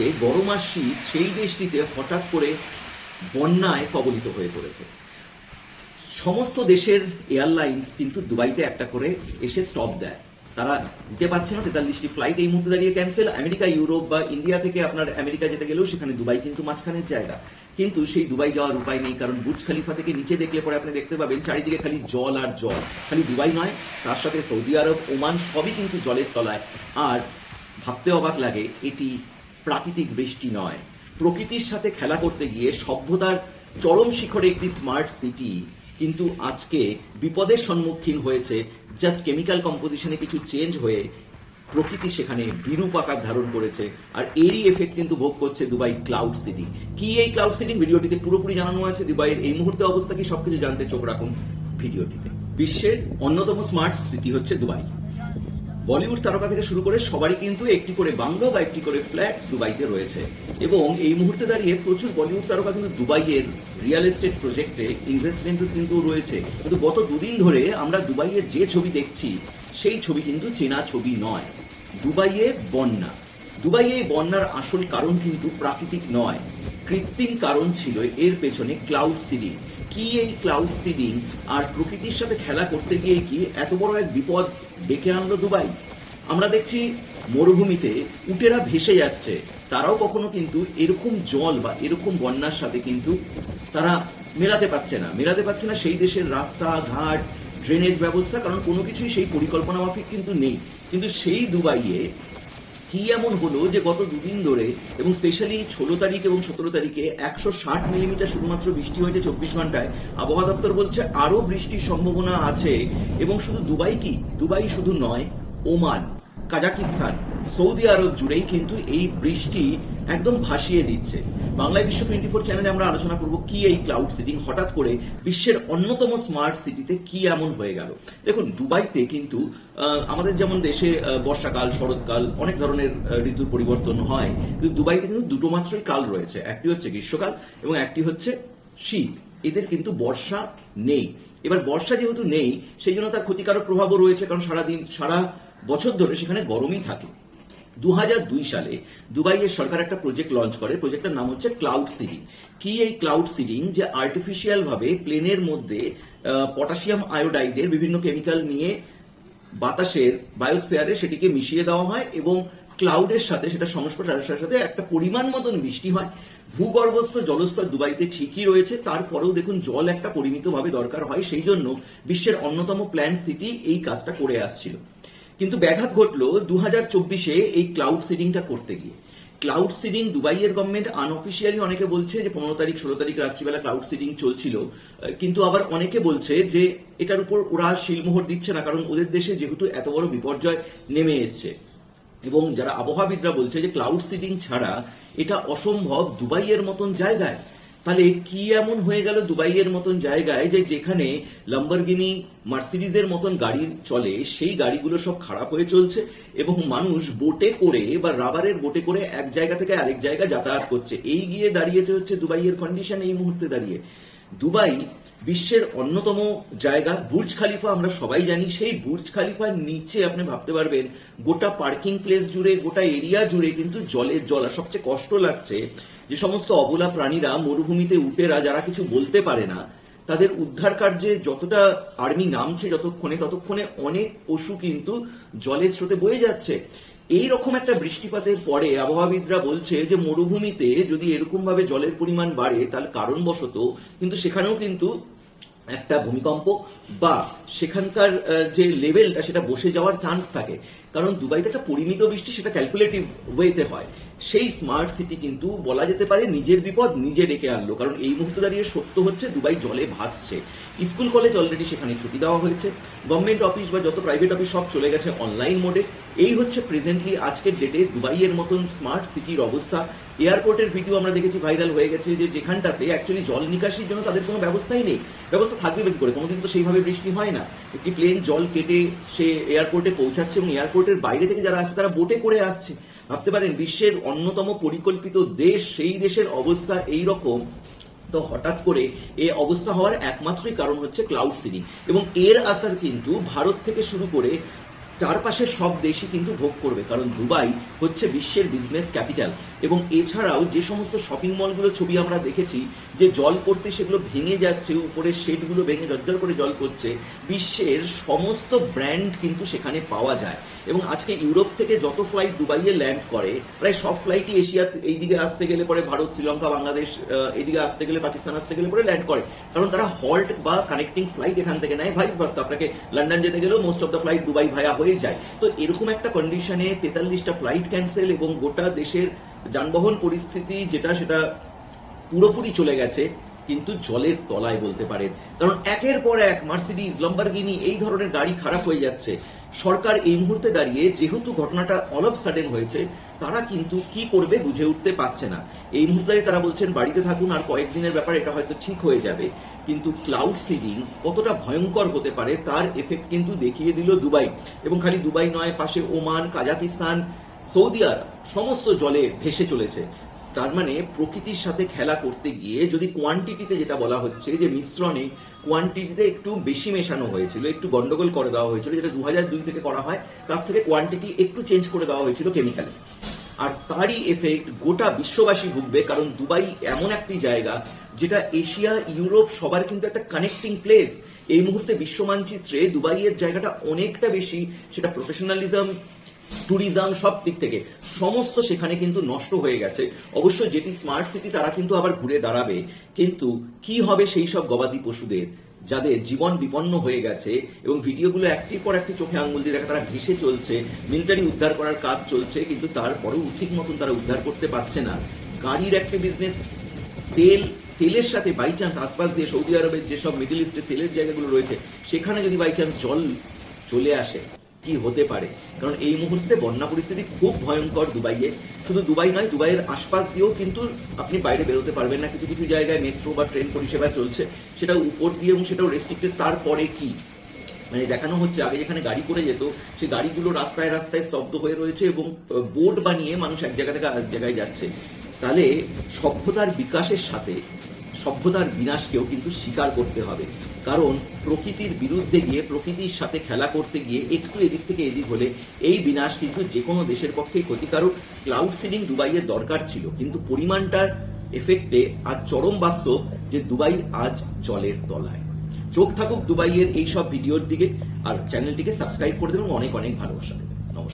দেশটিতে গরম আর শীত সেই দেশটিতে হঠাৎ করে বন্যায় কবলিত হয়ে পড়েছে। সমস্ত দেশের এয়ারলাইন্স কিন্তু দুবাইতে একটা করে এসে স্টপ দেয়। তারা দিতে পারছে না, তেতাল্লিশটি ফ্লাইট এই মুহূর্তে দাঁড়িয়ে ক্যান্সেল। আমেরিকা, ইউরোপ বা ইন্ডিয়া থেকে আপনার আমেরিকা যেতে গেলেও সেখানে দুবাই কিন্তু মাঝখানের জায়গা। কিন্তু সেই দুবাই যাওয়ার উপায় নেই, কারণ বুর্জ খালিফা থেকে নিচে দেখলে পরে আপনি দেখতে পাবেন চারিদিকে খালি জল আর জল। খালি দুবাই নয়, তার সাথে সৌদি আরব, ওমান সবই কিন্তু জলের তলায়। আর ভাবতে অবাক লাগে, এটি প্রাকৃতিক বৃষ্টি নয়। প্রকৃতির সাথে খেলা করতে গিয়ে সভ্যতার চরম শিখরে একটি স্মার্ট সিটি। কিন্তু আজকে বিপদের সম্মুখীন হয়েছে জাস্ট কেমিক্যাল কম্পোজিশনে কিছু চেঞ্জ হয়ে প্রকৃতি সেখানে বিরূপ আকার ধারণ করেছে। আর এরই এফেক্ট কিন্তু ভোগ করছে দুবাই ক্লাউড সিটি কি এই ক্লাউড সিটি ভিডিওটিতে পুরোপুরি জানানো আছে। দুবাইয়ের এই মুহূর্তে অবস্থা কি? সবকিছু জানতে চোখ রাখুন ভিডিওটিতে। বিশ্বের অন্যতম স্মার্ট সিটি হচ্ছে দুবাই। বলিউড তারকা থেকে শুরু করে সবারই কিন্তু একটি করে বাংলো বা একটি করে ফ্ল্যাট দুবাইতে রয়েছে। এবং এই মুহূর্তে দাঁড়িয়ে প্রচুর বলিউড তারকা কিন্তু দুবাইয়ের রিয়েল এস্টেট প্রজেক্টে ইনভেস্টমেন্ট কিন্তু রয়েছে। কিন্তু গত দুদিন ধরে আমরা দুবাইয়ের যে ছবি দেখছি, সেই ছবি কিন্তু চেনা ছবি নয়। দুবাইয়ে বন্যা। দুবাইয়ে বন্যার আসল কারণ কিন্তু প্রাকৃতিক নয়। কৃত্রিম কারণ ছিল এর পেছনে ক্লাউড সিডিং কি এই ক্লাউড সিডিং আর প্রকৃতির সাথে খেলা করতে গিয়ে কি এত বড় এক বিপদ ডেকে আনলো দুবাই? আমরা দেখছি মরুভূমিতে উটেরা ভেসে যাচ্ছে। তারাও কখনো কিন্তু এরকম জল বা এরকম বন্যার সাথে কিন্তু তারা মেলাতে পারছে না। মেলাতে পারছে না সেই দেশের রাস্তা, ঘাট ড্রেনেজ ব্যবস্থা, কারণ কোনো কিছুই সেই পরিকল্পনা মাফিক কিন্তু নেই। কিন্তু সেই দুবাইয়ে কি এমন হলো যে গত দুদিন ধরে এবং স্পেশালি ষোলো তারিখ এবং সতেরো তারিখে একশো ষাট মিলিমিটার শুধুমাত্র বৃষ্টি হয়েছে চব্বিশ ঘন্টায়। আবহাওয়া দপ্তর বলছে আরও বৃষ্টির সম্ভাবনা আছে এবং শুধু দুবাই কি? দুবাই শুধু নয়, ওমান, কাজাকিস্তান, সৌদি আরব জুড়েই কিন্তু এই বৃষ্টি একদম ভাসিয়ে দিচ্ছে। বাংলায় বিশ্ব টোয়েন্টি ফোর চ্যানেলে আমরা আলোচনা করব কি এই ক্লাউড সিটিং হঠাৎ করে বিশ্বের অন্যতম স্মার্ট সিটিতে কি এমন হয়ে গেল। দেখুন, দুবাইতে কিন্তু আমাদের যেমন দেশে বর্ষাকাল, শরৎকাল অনেক ধরনের ঋতুর পরিবর্তন হয়। কিন্তু দুবাইতে কিন্তু দুটো মাত্রই কাল রয়েছে। একটি হচ্ছে গ্রীষ্মকাল এবং একটি হচ্ছে শীত। এদের কিন্তু বর্ষা নেই। এবার বর্ষা যেহেতু নেই, সেই জন্য তার ক্ষতিকারক প্রভাবও রয়েছে। কারণ সারাদিন, সারা বছর ধরে সেখানে গরমই থাকে। দু হাজার দুই সালে দুবাইয়ের সরকার একটা প্রজেক্ট লঞ্চ করে। প্রজেক্টের নাম হচ্ছে ক্লাউড সিডিং কি এই ক্লাউড সিডিং যে আর্টিফিশিয়াল ভাবে প্লেনের মধ্যে পটাশিয়াম আয়োডাইডের বিভিন্ন কেমিক্যাল নিয়ে বাতাসের বায়োস্ফিয়ারে সেটিকে মিশিয়ে দেওয়া হয় এবং ক্লাউডের সাথে, সেটা সংস্পর্শের সাথে একটা পরিমাণ মতন বৃষ্টি হয়। ভূগর্ভস্থ জলস্তর দুবাইতে ঠিকই রয়েছে। তারপরেও দেখুন, জল একটা পরিমিতভাবে দরকার হয়। সেই জন্য বিশ্বের অন্যতম প্ল্যান সিটি এই কাজটা করে আসছিল। কিন্তু ব্যাঘাত ঘটলো দু হাজার চব্বিশে এই ক্লাউড সিডিংটা করতে গিয়ে। ক্লাউড সিডিং দুবাইয়ের গভর্নমেন্ট আনঅফিসিয়ালি অনেকে বলছে যে পনেরো তারিখ, ষোলো তারিখ রাত্রিবেলা ক্লাউড সিডিং চলছিল। কিন্তু আবার অনেকে বলছে যে এটার উপর ওরা শিলমোহর দিচ্ছে না, কারণ ওদের দেশে যেহেতু এত বড় বিপর্যয় নেমে এসছে। এবং যারা আবহাওয়াবিদরা বলছে যে ক্লাউড সিডিং ছাড়া এটা অসম্ভব দুবাইয়ের মতন জায়গায়। তাহলে কি এমন হয়ে গেল দুবাইয়ের মতন জায়গায় যে যেখানে লাম্বরগিনি মার্সিডিজের মতন গাড়ি চলে, সেই গাড়িগুলো সব খারাপ হয়ে চলছে এবং মানুষ বোটে করে বা রাবারের বোটে করে এক জায়গা থেকে আরেক জায়গা যাতায়াত করছে। এই গিয়ে দাঁড়িয়েছে হচ্ছে দুবাইয়ের কন্ডিশন এই মুহূর্তে দাঁড়িয়ে। দুবাই বিশ্বের অন্যতম জায়গা, বুর্জ খালিফা আমরা সবাই জানি। সেই বুর্জ খালিফার নিচে, আপনি ভাবতে পারবেন, গোটা পার্কিং প্লেস জুড়ে, গোটা এরিয়া জুড়ে কিন্তু জল, আর সবচেয়ে কষ্ট লাগছে যে সমস্ত অবলা প্রাণীরা মরুভূমিতে উটেরা, যারা কিছু বলতে পারে না, তাদের উদ্ধার কার্যে যতটা আর্মি নামছে যতক্ষণে, ততক্ষণে অনেক পশু কিন্তু জলের স্রোতে বয়ে যাচ্ছে। এই রকম একটা বৃষ্টিপাতের পরে আবহাওয়াবিদরা বলছে যে, মরুভূমিতে যদি এরকম ভাবে জলের পরিমাণ বাড়ে, তাহলে কারণবশত কিন্তু সেখানেও কিন্তু একটা ভূমিকম্প বা সেখানকার যে লেভেলটা সেটা বসে যাওয়ার চান্স থাকে। কারণ দুবাইতে একটা পরিমিত বৃষ্টি সেটা ক্যালকুলেটিভ ওয়েতে হয়। সেই স্মার্ট সিটি কিন্তু বলা যেতে পারে নিজের বিপদ নিজে ডেকে আনলো। কারণ এই মুহূর্তে দাঁড়িয়ে সত্য হচ্ছে দুবাই জলে ভাসছে। স্কুল কলেজ অলরেডি সেখানে ছুটি দেওয়া হয়েছে। গভর্নমেন্ট অফিস বা যত প্রাইভেট অফিস সব চলে গেছে অনলাইন মোডে এই হচ্ছে প্রেজেন্টলি আজকের ডেটে দুবাইয়ের মতন স্মার্ট সিটির অবস্থা। এয়ারপোর্টের ভিডিও আমরা দেখেছি ভাইরাল হয়ে গেছে যে যেখানটাতে অ্যাকচুয়ালি জল নিকাশির জন্য তাদের কোনো ব্যবস্থাই নেই। ব্যবস্থা থাকবে কি করে? কোনোদিন তো সেইভাবে বৃষ্টি হয় না। একটি প্লেন জল কেটে সে এয়ারপোর্টে পৌঁছাচ্ছে এবং এয়ারপোর্টের বাইরে থেকে যারা আসছে, তারা বোটে করে আসছে। ভাবতে পারেন, বিশ্বের অন্যতম পরিকল্পিত দেশ, সেই দেশের অবস্থা এই রকম তো হঠাৎ করে এ অবস্থা হওয়ার একমাত্রই কারণ হচ্ছে ক্লাউড সিডিং এবং এর আসার কিন্তু ভারত থেকে শুরু করে চারপাশের সব দেশই কিন্তু ভোগ করবে। কারণ দুবাই হচ্ছে বিশ্বের বিজনেস ক্যাপিটাল এবং এছাড়াও যে সমস্ত শপিং মলগুলো ছবি আমরা দেখেছি, যে জল পড়তে সেগুলো ভেঙে যাচ্ছে উপরে শেডগুলো ভেঙে জর্জর করে জল পড়ছে, বিশ্বের সমস্ত ব্র্যান্ড কিন্তু সেখানে পাওয়া যায়। এবং আজকে ইউরোপ থেকে যত ফ্লাইট দুবাইয়ে ল্যান্ড করে, প্রায় সব ফ্লাইটই এশিয়া এইদিকে আসতে গেলে পরে ভারত, শ্রীলঙ্কা, বাংলাদেশ এদিকে আসতে গেলে পাকিস্তান আসতে গেলে পরে ল্যান্ড করে। কারণ তারা হল্ট বা কানেক্টিং ফ্লাইট এখান থেকে নেয় ভাইস ভার্সা আপনাকে লন্ডন যেতে গেলেও most of the flight Dubai via হয়ে যায়। তো এরকম একটা কন্ডিশনে তেতাল্লিশটা ফ্লাইট ক্যান্সেল এবং গোটা দেশের যানবাহন পরিস্থিতি যেটা, সেটা পুরোপুরি চলে গেছে, কিন্তু জলের তলায় বলতে পারেন। কারণ একের পর এক মার্সিডিজ লম্বারগিনি এই ধরনের গাড়ি খারাপ হয়ে যাচ্ছে। সরকার এই মুহূর্তে দাঁড়িয়ে যেহেতু ঘটনাটা অল অফ সাডেন হয়েছে, তারা কিন্তু কি করবে বুঝে উঠতে পারছে না। এই মুহূর্তে তারা বলছেন, বাড়িতে থাকুন, আর কয়েকদিনের ব্যাপার, এটা হয়তো ঠিক হয়ে যাবে। কিন্তু ক্লাউড সিডিং কতটা ভয়ঙ্কর হতে পারে, তার এফেক্ট কিন্তু দেখিয়ে দিল দুবাই। এবং খালি দুবাই নয়, পাশে ওমান, কাজাকিস্তান সৌদি আরব সমস্ত জলে ভেসে চলেছে। তার মানে প্রকৃতির সাথে খেলা করতে গিয়ে যদি কোয়ান্টিটিতে যেটা বলা হচ্ছে যে মিশ্রণে কোয়ান্টিটিতে একটু বেশি মেশানো হয়েছিল, একটু গন্ডগোল করে দেওয়া হয়েছিল, যেটা দু হাজার দুই থেকে করা হয়, তার থেকে কোয়ান্টিটি একটু চেঞ্জ করে দেওয়া হয়েছিল কেমিক্যালে আর তারই এফেক্ট গোটা বিশ্ববাসী ভুগবে, কারণ দুবাই এমন একটি জায়গা যেটা এশিয়া, ইউরোপ সবার কিন্তু একটা কানেক্টিং প্লেস এই মুহূর্তে বিশ্ব মানচিত্রে দুবাইয়ের জায়গাটা অনেকটা বেশি, সেটা প্রফেশনালিজম ট্যুরিজম সব দিক থেকে। সমস্ত সেখানে কিন্তু নষ্ট হয়ে গেছে। অবশ্য যেটি স্মার্ট সিটি তারা কিন্তু আবার ঘুরে দাঁড়াবে। কিন্তু কি হবে সেই সব গবাদি পশুদের? যাদের জীবন বিপন্ন হয়ে গেছে এবং ভিডিওগুলো একটির পর একটি চোখে আঙ্গুল দিয়ে দেখা তারা ঘেসে চলছে মিলিটারি উদ্ধার করার কাজ চলছে, কিন্তু তারপরেও ঠিক মতন তারা উদ্ধার করতে পারছে না। গাড়ির একটা বিজনেস তেল, তেলের সাথে বাই চান্স আশপাশ দিয়ে সৌদি আরবের যেসব মিডল ইস্টের তেলের জায়গাগুলো রয়েছে, সেখানে যদি বাই চান্স জল চলে আসে কি হতে পারে? কারণ এই মুহূর্তে বন্যা পরিস্থিতি খুব ভয়ঙ্কর দুবাইয়ে। শুধু দুবাই নয়, দুবাইয়ের আশপাশ দিয়েও কিন্তু আপনি বাইরে বেরোতে পারবেন না। কিছু কিছু জায়গায় মেট্রো বা ট্রেন পরিষেবা চলছে। সেটা উপর দিয়ে এবং সেটাও রেস্ট্রিক্টেড তারপরে কি? মানে দেখানো হচ্ছে, আগে যেখানে গাড়ি করে যেত, সেই গাড়িগুলো রাস্তায় রাস্তায় স্তব্ধ হয়ে রয়েছে এবং বোর্ড বানিয়ে মানুষ এক জায়গা থেকে আরেক জায়গায় যাচ্ছে। তাহলে সভ্যতার বিকাশের সাথে সভ্যতার বিনাশকেও কিন্তু স্বীকার করতে হবে। কারণ প্রকৃতির বিরুদ্ধে গিয়ে, প্রকৃতির সাথে খেলা করতে গিয়ে, একটু এদিক থেকে এদিক হলে এই বিনাশ কিন্তু যে কোনো দেশের পক্ষেই ক্ষতিকারক। ক্লাউড সিডিং দুবাইয়ের দরকার ছিল, কিন্তু পরিমাণটার এফেক্টে আজ চরম বাস্তব যে দুবাই আজ জলের তলায়। চোখ থাকুক দুবাইয়ের এই সব ভিডিওর দিকে, আর চ্যানেলটিকে সাবস্ক্রাইব করে দেবেন, অনেক অনেক ভালোবাসা